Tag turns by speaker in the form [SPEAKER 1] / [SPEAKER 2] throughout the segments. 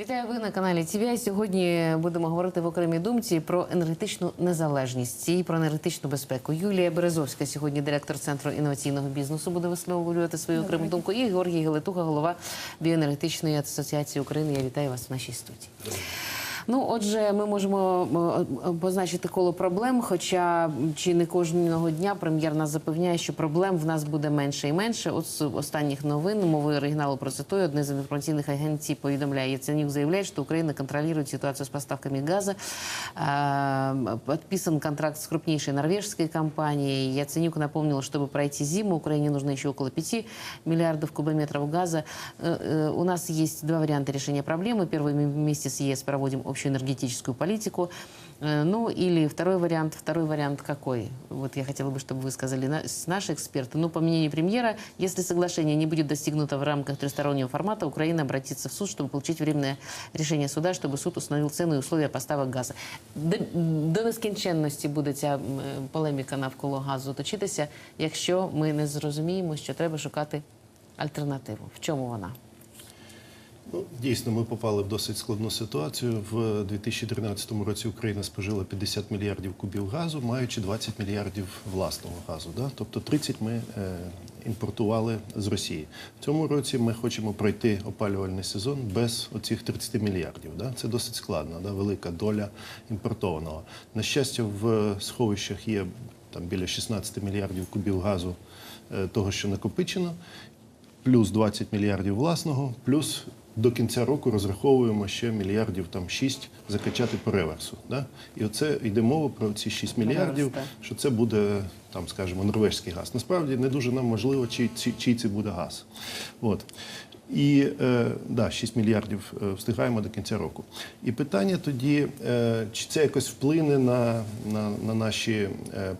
[SPEAKER 1] Вітаю ви на каналі ТВ. Сьогодні будемо говорити в окремій думці про енергетичну незалежність і про енергетичну безпеку. Юлія Березовська, сьогодні директор центру інноваційного бізнесу, буде висловлювати свою окрему думку. І Георгій Гелетуха, голова біоенергетичної асоціації України. Я вітаю вас в нашій студії. Ну, отже, ми можемо е, позначити коло проблем. Хоча чи не кожного дня прем'єр нас запевняє, що проблем в нас буде менше і менше. От з останніх новин мовою оригіналу процитую, одне з інформаційних агенцій повідомляє Яценюк заявляє, что Украина контролирует ситуацию с поставками газа. А, Подписан контракт с крупнейшей норвежской компанией. Яценюк напомнил, чтобы пройти зиму, Украине нужно еще около 5 миллиардов кубометров газа. Э, э, У нас есть два варианта решения проблемы. Первый мы вместе с ЕС проводим общую энергетическую политику. Э, Ну, или второй вариант. Второй вариант какой? Вот я хотела бы, чтобы вы сказали на- с- наши эксперты. Ну, по мнению премьера, если соглашение не будет достигнуто в рамках тристороннего формата, Украина обратится в суд, чтобы получить временное решение суда, чтобы суд установил цену и условия поставок газу. До, до нескінченності буде ця м, е, полеміка навколо газу точитися, якщо ми не зрозуміємо, що треба шукати альтернативу. В чому вона?
[SPEAKER 2] Ну, дійсно, ми попали в досить складну ситуацію. В 2013 році Україна спожила 50 мільярдів кубів газу, маючи 20 мільярдів власного газу. Да? Тобто 30 ми е, імпортували з Росії. В цьому році ми хочемо пройти опалювальний сезон без оцих 30 мільярдів. Да? Це досить складно, да? велика доля імпортованого. На щастя, в сховищах є там біля 16 мільярдів кубів газу е, того, що накопичено плюс 20 мільярдів власного, плюс до кінця року розраховуємо ще мільярдів там 6 закачати по реверсу. Да? І оце йде мова про ці 6 мільярдів,
[SPEAKER 1] Реверс, так.
[SPEAKER 2] що це буде там, скажімо, норвежський газ. Насправді не дуже нам важливо, чий, чий, чий це буде газ. От. І е, да, 6 мільярдів е, встигаємо до кінця року. І питання тоді, е, чи це якось вплине на, на, на наші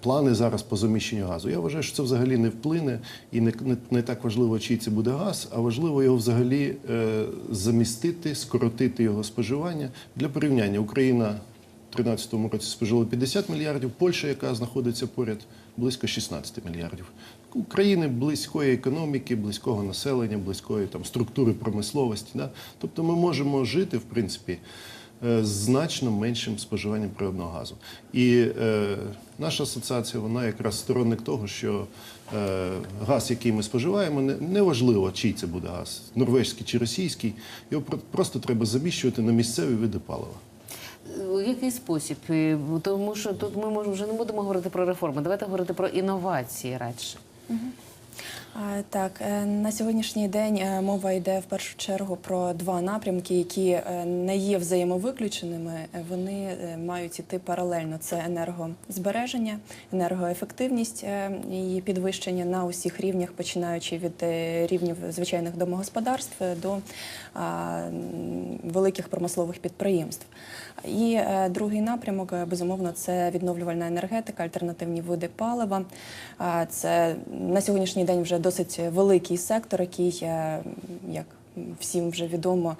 [SPEAKER 2] плани зараз по заміщенню газу. Я вважаю, що це взагалі не вплине і не, не, не так важливо, чий це буде газ, а важливо його взагалі замістити, скоротити його споживання. Для порівняння Україна в 2013 році спожила 50 мільярдів, Польща, яка знаходиться поряд, близько 16 мільярдів. України близької економіки, близького населення, близької там структури промисловості. Да? Тобто ми можемо жити, в принципі, е, з значно меншим споживанням природного газу. І е, наша асоціація, вона якраз сторонник того, що е, газ, який ми споживаємо, не, неважливо, чий це буде газ, норвезький чи російський, його про- просто треба заміщувати на місцеві види палива.
[SPEAKER 1] У який спосіб? Тому що тут ми вже не будемо говорити про реформи. Давайте говорити про інновації радше.
[SPEAKER 3] А, Так, е, на сьогоднішній день е, мова йде в першу чергу про два напрямки, які е, не є взаємовиключеними. Вони мають іти паралельно: це енергозбереження, енергоефективність і підвищення на усіх рівнях, починаючи від рівнів звичайних домогосподарств до великих промислових підприємств. І другий напрямок, безумовно, це відновлювальна енергетика, альтернативні види палива. Це на сьогоднішній день вже досить великий сектор, який, як всім вже відомо,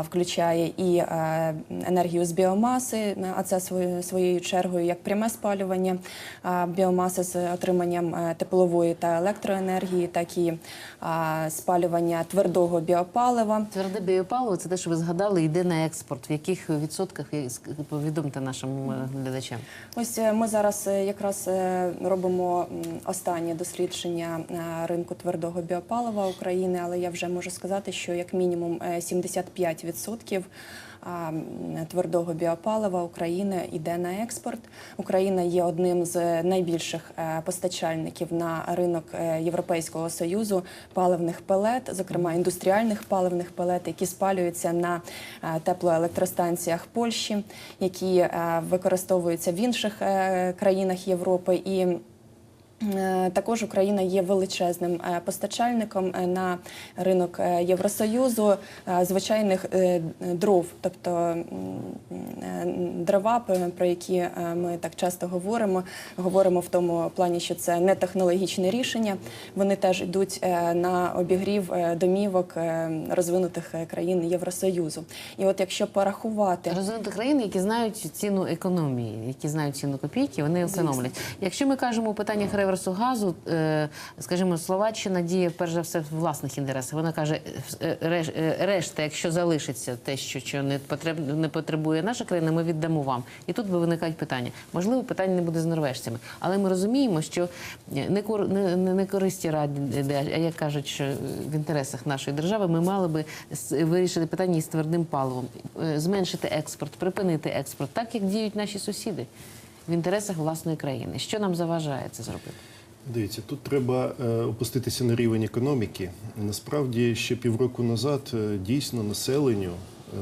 [SPEAKER 3] включає і е, енергію з біомаси, а це своєю чергою як пряме спалювання біомаси з отриманням е, теплової та електроенергії, так і спалювання твердого біопалива.
[SPEAKER 1] Тверде біопаливо це те, що ви згадали, йде на експорт. В яких відсотках повідомте нашим е, глядачам?
[SPEAKER 3] Ось ми зараз якраз робимо останнє дослідження ринку твердого біопалива України, але я вже можу сказати, що як мінімум е, 75% твердого біопалива України йде на експорт. Україна є одним з найбільших е, постачальників на ринок е, Європейського союзу паливних пелет, зокрема індустріальних паливних пелет, які спалюються на е, теплоелектростанціях Польщі, які е, використовуються в інших е, країнах Європи і. Е, Також Україна є величезним е, постачальником е, на ринок Євросоюзу звичайних дров, тобто дрова, про які ми так часто говоримо. Говоримо в тому плані, що це не технологічне рішення. Вони теж йдуть на обігрів домівок розвинутих країн Євросоюзу. І от якщо порахувати
[SPEAKER 1] Розвинуті країни, які знають ціну економії, які знають ціну копійки, вони економлять. Якщо ми кажемо у питаннях реверсу газу, е, скажімо, Словаччина діє перш за все в власних інтересах. Вона каже, е, е, решта, якщо залишиться те, що, не потреб, потребує наша країна, ми віддамо вам. І тут виникають питання. Можливо, питання не буде з норвежцями, але ми розуміємо, що не кор не, користі раді, а як кажуть, що в інтересах нашої держави ми мали би вирішити питання із твердим паливом, зменшити експорт, припинити експорт, так як діють наші сусіди в інтересах власної країни. Що нам заважає це зробити?
[SPEAKER 2] Дивіться, тут треба е, опуститися на рівень економіки. Насправді, ще півроку назад е, дійсно населенню е,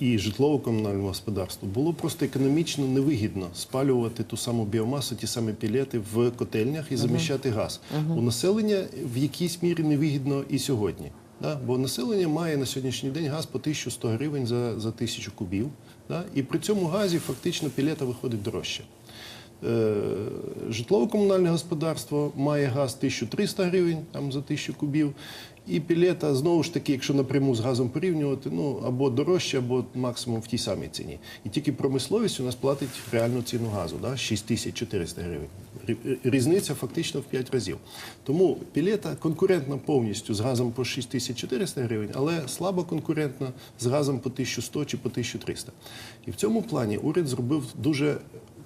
[SPEAKER 2] і житлово-комунальному господарству було просто економічно невигідно спалювати ту саму біомасу, ті самі пілети в котельнях і заміщати газ. У населення в якійсь мірі невигідно і сьогодні. Да? Бо населення має на сьогоднішній день газ по 1100 гривень за, за тисячу кубів. І при цьому газі фактично пілета виходить дорожче. Е, Житлово-комунальне господарство має газ 1300 гривень там, за 1000 кубів. І пілета, знову ж таки, якщо напряму з газом порівнювати, ну або дорожче, або максимум в тій самій ціні. І тільки промисловість у нас платить реальну ціну газу, да? 6400 гривень. Різниця фактично в 5 разів. Тому пілета конкурентна повністю з газом по 6400 гривень, але слабо конкурентна з газом по 1100 чи по 1300. І в цьому плані уряд зробив дуже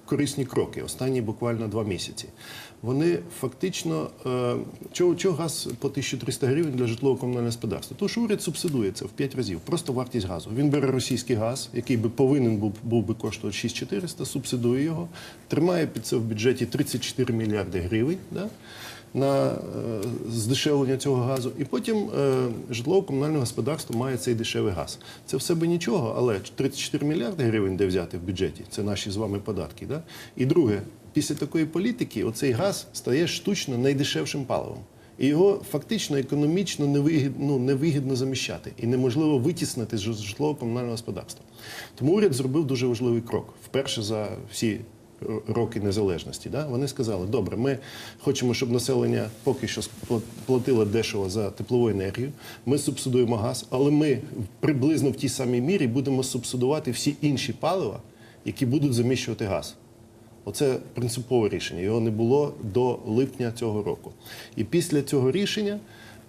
[SPEAKER 2] корисні кроки останні буквально два місяці. Вони фактично е, чого, чого газ по 1300 гривень для житлово-комунального господарства? Тому що уряд субсидує це в 5 разів. Просто вартість газу. Він бере російський газ, який би повинен був, був би коштувати 6400, субсидує його, тримає під це в бюджеті 34 мільярди гривень. Да? На е, здешевлення цього газу, і потім е, житлово-комунальне господарство має цей дешевий газ. Це все би нічого, але 34 мільярди гривень де взяти в бюджеті. Це наші з вами податки. Да? І друге, після такої політики оцей газ стає штучно найдешевшим паливом. І його фактично економічно невигідно, ну, невигідно заміщати і неможливо витіснити з житлово-комунального господарства. Тому уряд зробив дуже важливий крок вперше за всі роки незалежності. Да? Вони сказали, добре, ми хочемо, щоб населення поки що платило дешево за теплову енергію. Ми субсидуємо газ, але ми приблизно в тій самій мірі будемо субсидувати всі інші палива, які будуть заміщувати газ. Оце принципове рішення. Його не було до липня цього року. І після цього рішення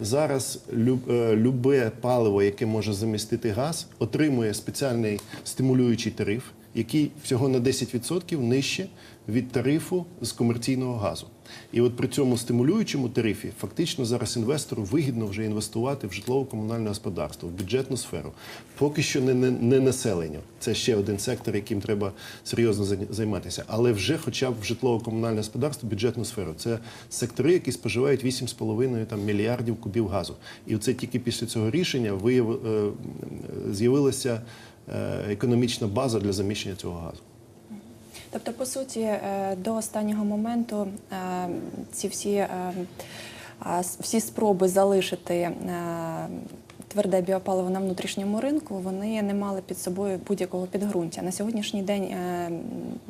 [SPEAKER 2] зараз е, любе паливо, яке може замістити газ, отримує спеціальний стимулюючий тариф, який всього на 10% нижче від тарифу з комерційного газу. І от при цьому стимулюючому тарифі фактично зараз інвестору вигідно вже інвестувати в житлово-комунальне господарство, в бюджетну сферу. Поки що не, не, не населенню. Це ще один сектор, яким треба серйозно займатися. Але вже хоча б в житлово-комунальне господарство, бюджетну сферу. Це сектори, які споживають 8,5 там, мільярдів кубів газу. І це тільки після цього рішення вияв... е, з'явилася е, економічна база для заміщення цього газу.
[SPEAKER 3] Тобто, по суті, е, до останнього моменту е, ці всі, е, всі спроби залишити е, тверде біопаливо на внутрішньому ринку, вони не мали під собою будь-якого підґрунтя. На сьогоднішній день, е,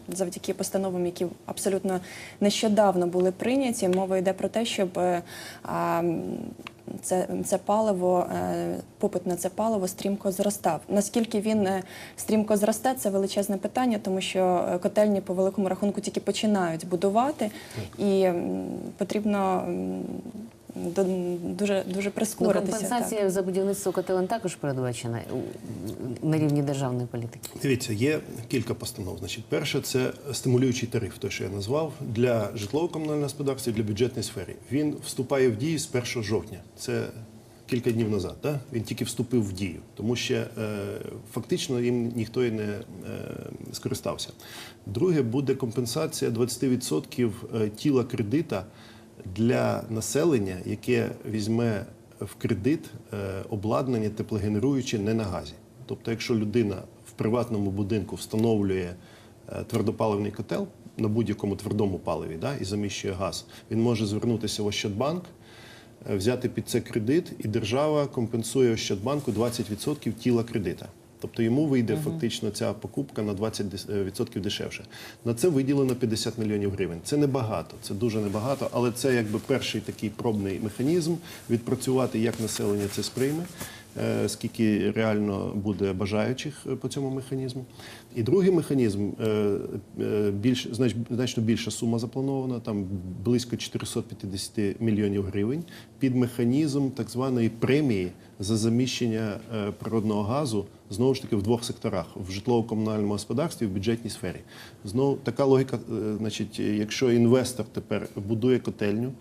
[SPEAKER 3] завдяки постановам, які абсолютно нещодавно були прийняті, мова йде про те, щоб е, це, це паливо, е, попит на це паливо стрімко зростав. Наскільки він е, стрімко зросте, це величезне питання, тому що е, котельні по великому рахунку тільки починають будувати, і потрібно дуже дуже
[SPEAKER 1] Ну,
[SPEAKER 3] прискоритися.
[SPEAKER 1] компенсація за будівництво котелень також передбачена на рівні державної політики.
[SPEAKER 2] Дивіться, є кілька постанов. Значить, перше це стимулюючий тариф, той, що я назвав, для житлово-комунального господарства і для бюджетної сфери. Він вступає в дію з 1 жовтня. Це кілька днів назад. Да? Він тільки вступив в дію, тому що е, фактично їм ніхто і не е, скористався. Друге буде компенсація 20% е, тіла кредита для населення, яке візьме в кредит е, обладнання теплогенеруюче не на газі. Тобто, якщо людина в приватному будинку встановлює е, твердопаливний котел на будь-якому твердому паливі да, і заміщує газ, він може звернутися в Ощадбанк, е, взяти під це кредит, і держава компенсує Ощадбанку 20% тіла кредита. Тобто йому вийде фактично ця покупка на 20% дешевше. На це виділено 50 мільйонів гривень. Це небагато, це дуже небагато, але це якби перший такий пробний механізм відпрацювати, як населення це сприйме. е, скільки реально буде бажаючих е, по цьому механізму. І другий механізм е, е, більш знач- значно більша сума запланована, там близько 450 мільйонів гривень під механізм так званої премії за заміщення е, природного газу знову ж таки в двох секторах: в житлово-комунальному господарстві і в бюджетній сфері. Знову така логіка, е, значить, якщо інвестор тепер будує котельню,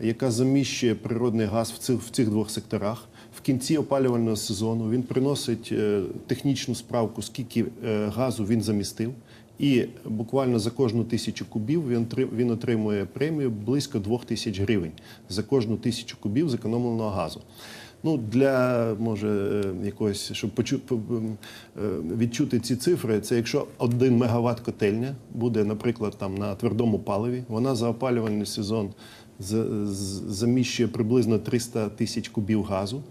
[SPEAKER 2] яка заміщує природний газ в цих, в цих двох секторах. В кінці опалювального сезону він приносить е, технічну справку, скільки газу він замістив, і буквально за кожну тисячу кубів він, він отримує премію близько двох тисяч гривень за кожну тисячу кубів зекономленого газу. Ну, для може е, якогось, щоб почу, е, відчути ці цифри, це якщо один мегаватт котельня буде, наприклад, там на твердому паливі, вона за опалювальний сезон заміщує приблизно 300 тисяч кубів газу.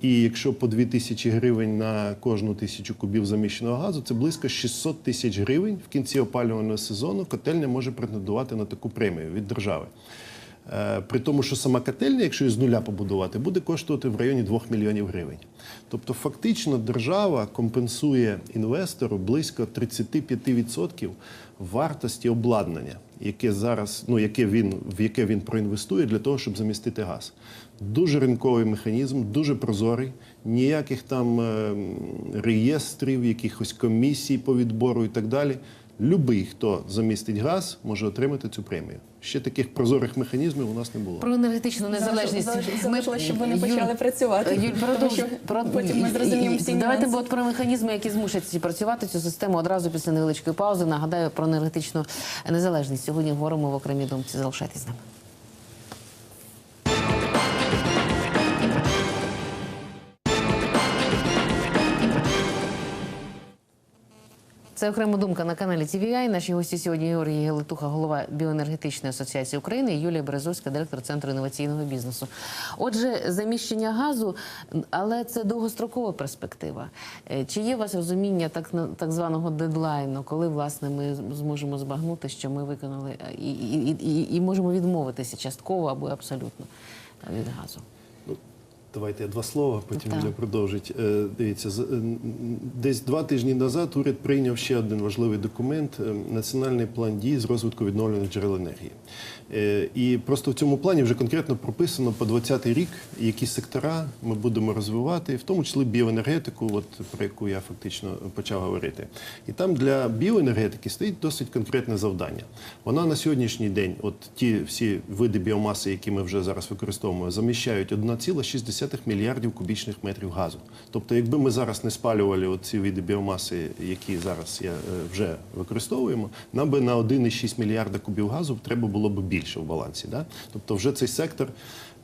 [SPEAKER 2] І якщо по 2 тисячі гривень на кожну тисячу кубів заміщеного газу, це близько 600 тисяч гривень в кінці опалювального сезону котельня може претендувати на таку премію від держави. Е, При тому, що сама котельня, якщо її з нуля побудувати, буде коштувати в районі 2 мільйонів гривень. Тобто, фактично, держава компенсує інвестору близько 35% вартості обладнання, яке зараз, ну яке він в яке він проінвестує для того, щоб замістити газ. Дуже ринковий механізм, дуже прозорий, ніяких там е, реєстрів, якихось комісій по відбору і так далі. Любий, хто замістить газ, може отримати цю премію. Ще таких прозорих механізмів у нас не було.
[SPEAKER 1] Про енергетичну незалежність.
[SPEAKER 3] ми щоб вони
[SPEAKER 1] Юль-
[SPEAKER 3] почали працювати.
[SPEAKER 1] Юль,
[SPEAKER 3] Тому що
[SPEAKER 1] про-
[SPEAKER 3] потім ми зрозуміємо всі
[SPEAKER 1] Давайте бо про механізми, які змушать працювати цю систему одразу після невеличкої паузи. Нагадаю про енергетичну незалежність. Сьогодні говоримо в окремій думці. Залишайтесь з нами. Це окрема думка на каналі TVI. Наші гості сьогодні Георгій Гелетуха, голова біоенергетичної асоціації України, і Юлія Березовська, директор центру інноваційного бізнесу. Отже, заміщення газу, але це довгострокова перспектива. Е, Чи є у вас розуміння так так званого дедлайну, коли власне ми зможемо збагнути, що ми виконали е, і, і, і, і можемо відмовитися частково або абсолютно від газу?
[SPEAKER 2] Давайте я два слова, потім
[SPEAKER 1] Так.
[SPEAKER 2] Юля продовжить. Е, Дивіться, е, десь два тижні назад уряд прийняв ще один важливий документ е, національний план дій з розвитку відновлюваних джерел енергії. І просто в цьому плані вже конкретно прописано по 20-й рік, які сектора ми будемо розвивати, в тому числі біоенергетику, от про яку я фактично почав говорити. І там для біоенергетики стоїть досить конкретне завдання. Вона на сьогоднішній день, от ті всі види біомаси, які ми вже зараз використовуємо, заміщають 1,6 мільярдів кубічних метрів газу. Тобто, якби ми зараз не спалювали ці види біомаси, які зараз я, е, вже використовуємо, нам би на 1,6 мільярда кубів газу треба було б більше в балансі. Да? Тобто, вже цей сектор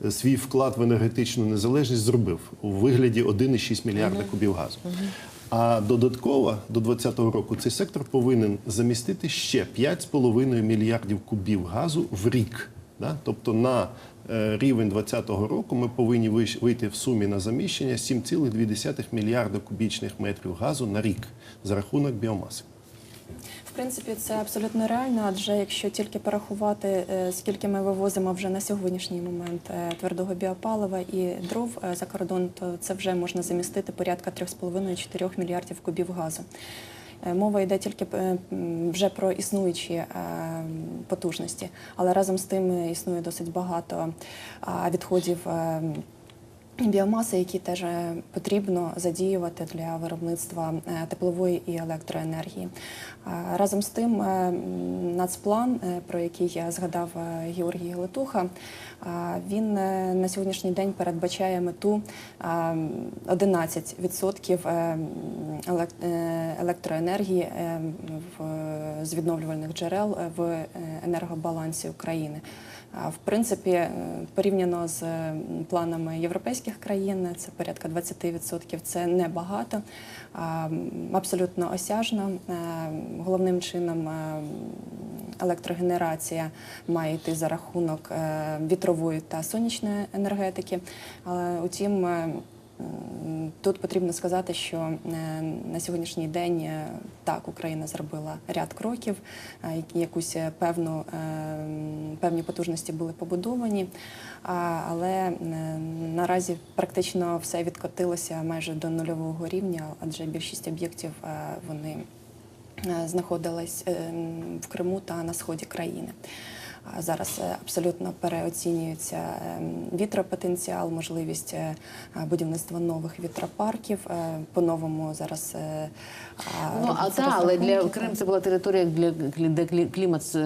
[SPEAKER 2] е, свій вклад в енергетичну незалежність зробив у вигляді 1,6 мільярда кубів газу. А додатково до 2020 року цей сектор повинен замістити ще 5,5 мільярдів кубів газу в рік. Да? Тобто на рівень 2020 року ми повинні вийти в сумі на заміщення 7,2 мільярда кубічних метрів газу на рік за рахунок біомаси.
[SPEAKER 3] В принципі, це абсолютно реально, адже якщо тільки порахувати, е, скільки ми вивозимо вже на сьогоднішній момент е, твердого біопалива і дров е, за кордон, то це вже можна замістити порядка 3,5-4 мільярдів кубів газу. Е, Мова йде тільки е, вже про існуючі е, потужності, але разом з тим існує досить багато відходів. Біомаси, які теж потрібно задіювати для виробництва теплової і електроенергії. Разом з тим, нацплан, про який я згадав Георгій Глетуха, він е, на сьогоднішній день передбачає мету 11% е, е, електроенергії з відновлювальних джерел в енергобалансі України. В принципі, порівняно з планами європейських країн, це порядка 20%, це небагато, абсолютно осяжно. Головним чином е, електрогенерація має йти за рахунок е, вітрової та сонячної енергетики. Але утім, е, Тут потрібно сказати, що е, на сьогоднішній день е, так Україна зробила ряд кроків, якусь певну певні потужності були побудовані, але наразі практично все відкотилося майже до нульового рівня, адже більшість об'єктів вони знаходились в Криму та на сході країни. Зараз е, абсолютно переоцінюється е, вітропотенціал, можливість е, будівництва нових вітропарків. Е, По-новому зараз
[SPEAKER 1] Ну а та, але для. Крим це була територія, де клімат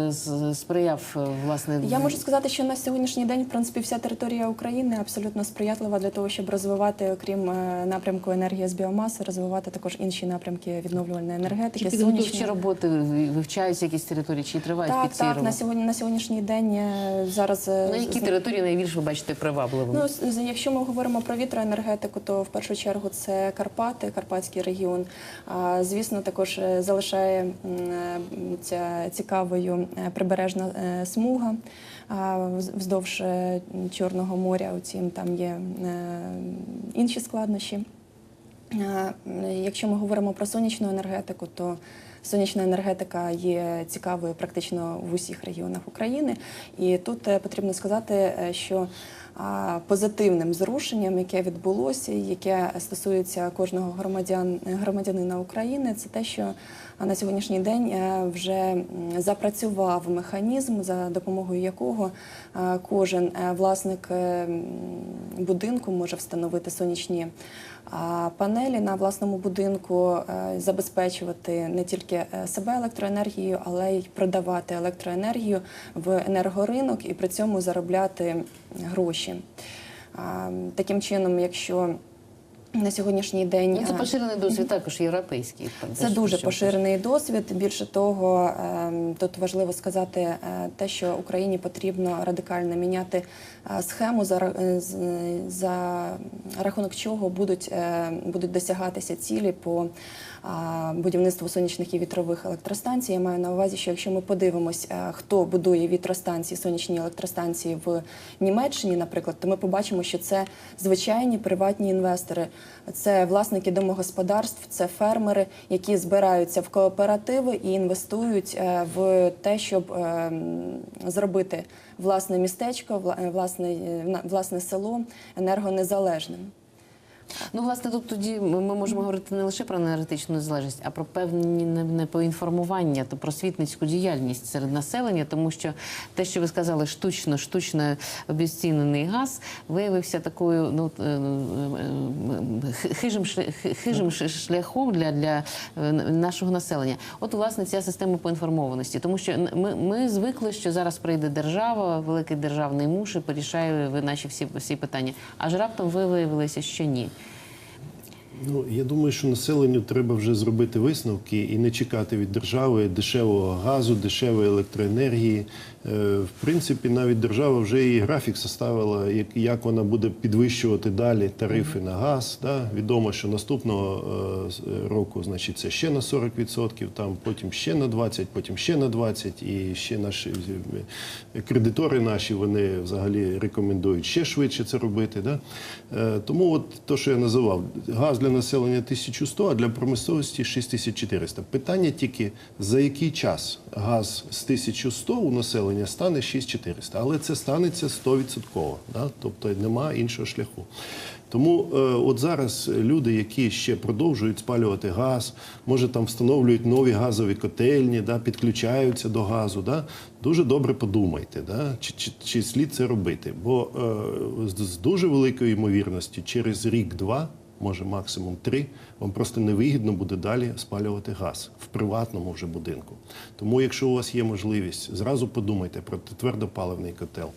[SPEAKER 1] сприяв власне.
[SPEAKER 3] Я можу сказати, що на сьогоднішній день, в принципі, вся територія України абсолютно сприятлива для того, щоб розвивати, окрім напрямку енергії з біомаси, розвивати також інші напрямки відновлювальної
[SPEAKER 1] Чи
[SPEAKER 3] енергетики,
[SPEAKER 1] підготовчі
[SPEAKER 3] сонячної.
[SPEAKER 1] роботи вивчаються якісь території, чи тривають
[SPEAKER 3] Так,
[SPEAKER 1] під
[SPEAKER 3] так, на сьогодні на сьогоднішній день е, зараз е,
[SPEAKER 1] На які території найбільше ви бачите привабливими?
[SPEAKER 3] Ну, якщо ми говоримо про вітроенергетику, то в першу чергу це Карпати, Карпатський регіон. Звісно, також е, залишає ця цікавою прибережна смуга вздовж Чорного моря. Утім, там є інші складнощі. Якщо ми говоримо про сонячну енергетику, то сонячна енергетика є цікавою практично в усіх регіонах України. І тут е, потрібно сказати, е, що позитивним зрушенням, яке відбулося, яке стосується кожного громадян, громадянина України, це те, що на сьогоднішній день е, вже запрацював механізм, за допомогою якого кожен власник е, будинку може встановити сонячні панелі на власному будинку, е, забезпечувати не тільки е, себе електроенергією, але й продавати електроенергію в енергоринок і при цьому заробляти гроші. Таким чином, якщо на сьогоднішній день
[SPEAKER 1] Ну, це
[SPEAKER 3] е,
[SPEAKER 1] поширений досвід також європейський.
[SPEAKER 3] це дуже поширений досвід. Більше того, ем, тут важливо сказати е, те, що Україні потрібно радикально міняти е, схему, за, за рахунок чого будуть, будуть досягатися цілі по будівництву сонячних і вітрових електростанцій. Я маю на увазі, що якщо ми подивимось, е, хто будує вітростанції, сонячні електростанції в Німеччині, наприклад, то ми побачимо, що це звичайні приватні інвестори, це власники домогосподарств, це фермери, які збираються в кооперативи і інвестують е, в те, щоб е, зробити власне містечко, вла- власне, власне село енергонезалежним.
[SPEAKER 1] Ну, власне, тут тоді ми можемо говорити не лише про енергетичну незалежність, а про певні не- не поінформування, то просвітницьку діяльність серед населення, тому що те, що ви сказали, штучно, штучно обіцінений газ виявився такою ну е, е, е, хи- хижим хижим шляхом для, для нашого населення. От, власне, ця система поінформованості, тому що ми, ми звикли, що зараз прийде держава, великий державний муж і порішає ви наші всі, всі питання. Аж раптом ви виявилися, що ні.
[SPEAKER 2] Ну, я думаю, що населенню треба вже зробити висновки і не чекати від держави дешевого газу, дешевої електроенергії. Е, В принципі, навіть держава вже і графік составила, як, як вона буде підвищувати далі тарифи на газ. Да? Відомо, що наступного е, року, значить, це ще на 40%, там потім ще на 20%, потім ще на 20%, і ще наші е, кредитори наші вони взагалі рекомендують ще швидше це робити. Да? Тому от то, що я називав, газ для населення 1100, а для промисловості 6400. Питання тільки за який час газ з 1100 у населення стане 6400. Але це станеться 100%. Да? Тобто нема іншого шляху. Тому е, от зараз люди, які ще продовжують спалювати газ, може там встановлюють нові газові котельні, да, підключаються до газу. Да, дуже добре подумайте, да, чи, чи, чи слід це робити. Бо е, з, з дуже великою ймовірністю через рік-два. Може, максимум три, вам просто невигідно буде далі спалювати газ в приватному вже будинку. Тому, якщо у вас є можливість, зразу подумайте про твердопаливний котел,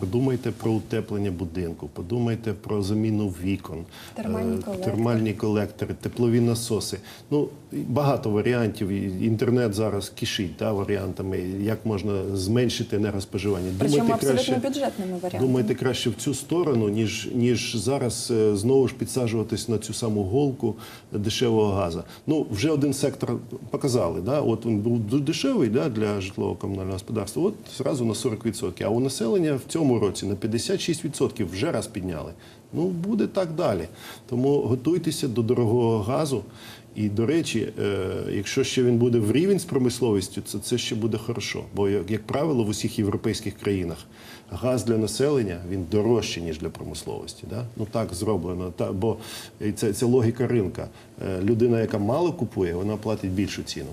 [SPEAKER 2] подумайте про утеплення будинку, подумайте про заміну вікон,
[SPEAKER 3] Термальні
[SPEAKER 2] е,
[SPEAKER 3] колектори.
[SPEAKER 2] термальні колектори, теплові насоси. Ну багато варіантів. Інтернет зараз кишить да, варіантами, як можна зменшити енергоспоживання.
[SPEAKER 3] Причому абсолютно бюджетними варіантами.
[SPEAKER 2] Думайте краще в цю сторону, ніж, ніж зараз е, знову ж підсаджуватись на цю саму голку дешевого газу. Ну, вже один сектор показали. Да? От він був дешевий да, для житлового комунального господарства, от зразу на 40%. А у населення в цьому році на 56% вже раз підняли. Ну буде так далі. Тому готуйтеся до дорогого газу. І до речі, е, якщо ще він буде в рівень з промисловістю, це, це ще буде хорошо. Бо, як, правило, в усіх європейських країнах газ для населення він дорожчий, ніж для промисловості. Да? Ну так зроблено. Та, бо це, це логіка ринка. Е, Людина, яка мало купує, вона платить більшу ціну.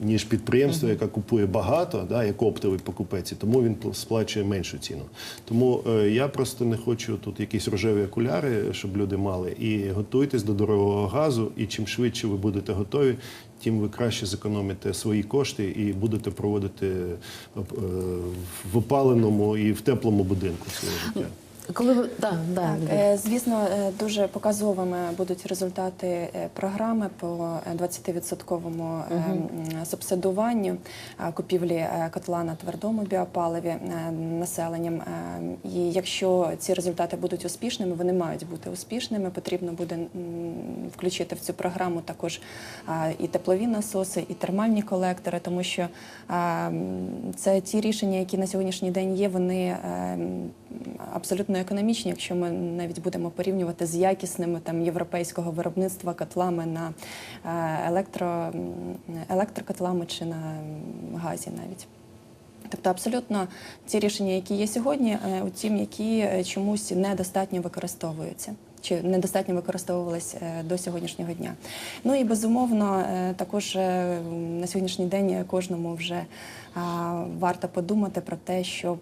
[SPEAKER 2] Ніж підприємство, яке купує багато, да, як оптовий покупець, і тому він сплачує меншу ціну. Тому е, я просто не хочу тут якісь рожеві окуляри, щоб люди мали. І готуйтесь до дорогого газу. І чим швидше ви будете готові, тим ви краще зекономите свої кошти і будете проводити е, в опаленому і в теплому будинку своє життя.
[SPEAKER 1] Коли ви да, да,
[SPEAKER 3] Так, е, звісно, е, дуже показовими будуть результати е, програми по е, 20% е, м, субсидуванню купівлі котла на твердому біопаливі населенням. І якщо ці результати будуть успішними, вони мають бути успішними. Потрібно буде включити в цю програму також і теплові насоси, і термальні колектори, тому що це ті рішення, які на сьогоднішній день є, вони абсолютно економічні, якщо ми навіть будемо порівнювати з якісними там європейського виробництва котлами на е, електро, електрокотлами чи на газі навіть. Тобто абсолютно ці рішення, які є сьогодні, е, утім, які е, чомусь недостатньо використовуються. Чи недостатньо використовувались е, до сьогоднішнього дня. Ну і безумовно, також на сьогоднішній день кожному вже варто подумати про те, щоб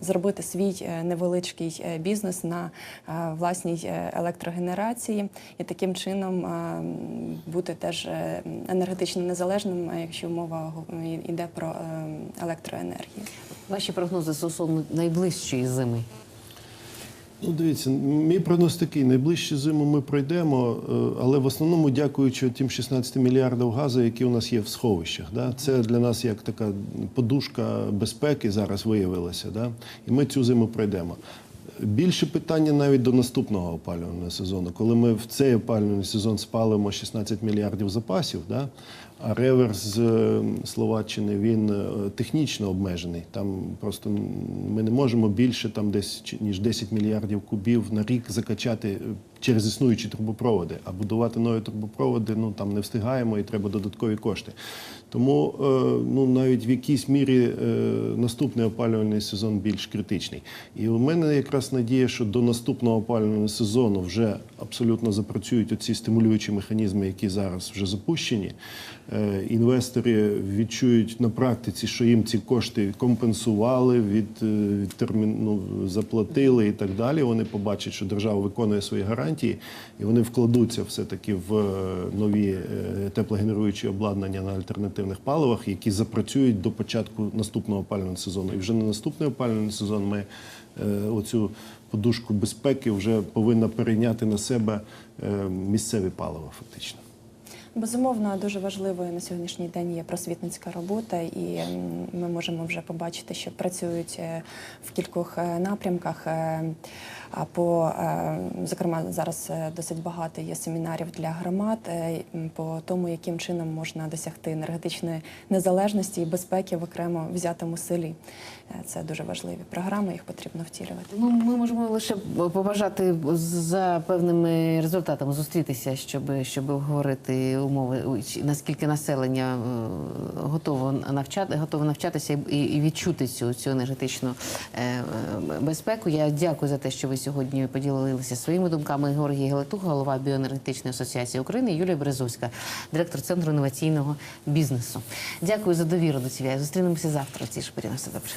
[SPEAKER 3] зробити свій е, невеличкий е, бізнес на е, власній електрогенерації і таким чином бути теж енергетично незалежним, якщо мова йде про електроенергію.
[SPEAKER 1] Ваші прогнози стосовно найближчої зими.
[SPEAKER 2] Ну, дивіться, мій прогноз такий: найближчу зиму ми пройдемо, е, але в основному дякуючи тим 16 мільярдам газу, які у нас є в сховищах. Да? Це для нас як така подушка безпеки зараз виявилася. Да? І ми цю зиму пройдемо. Більше питання навіть до наступного опалювального сезону, коли ми в цей опалювальний сезон спалимо 16 мільярдів запасів, да? А реверс з е, Словаччини він е, технічно обмежений. Там просто ми не можемо більше там десь ніж 10 мільярдів кубів на рік закачати е, через існуючі трубопроводи. А будувати нові трубопроводи ну там не встигаємо і треба додаткові кошти. Тому е, ну навіть в якійсь мірі е, наступний опалювальний сезон більш критичний. І у мене якраз надія, що до наступного опалювального сезону вже абсолютно запрацюють оці стимулюючі механізми, які зараз вже запущені. Е, Інвестори відчують на практиці, що їм ці кошти компенсували, від, від термін, ну, заплатили і так далі. Вони побачать, що держава виконує свої гарантії, і вони вкладуться все-таки в е, нові теплогенеруючі обладнання на альтернативних паливах, які запрацюють до початку наступного опалювального сезону. І вже на наступний опалювальний сезон ми е, оцю подушку безпеки вже повинна перейняти на себе е, місцеві палива, фактично.
[SPEAKER 3] Безумовно, дуже важливою на сьогоднішній день є просвітницька робота, і ми можемо вже побачити, що працюють е, в кількох е, напрямках. По е, зокрема, зараз е, досить багато є семінарів для громад е, по тому, яким чином можна досягти енергетичної незалежності і безпеки в окремо взятому селі. Це дуже важливі програми, їх потрібно втілювати.
[SPEAKER 1] Ну, ми можемо лише побажати за певними результатами зустрітися, щоб, щоб обговорити умови, наскільки населення готово навчати, готово навчатися і, і відчути цю, цю енергетичну безпеку. Я дякую за те, що ви сьогодні поділилися своїми думками. Георгій Гелетух, голова біоенергетичної асоціації України, Юлія Березовська, директор центру інноваційного бізнесу. Дякую за довіру до цієї. Зустрінемося завтра. Ці ж. На все добре.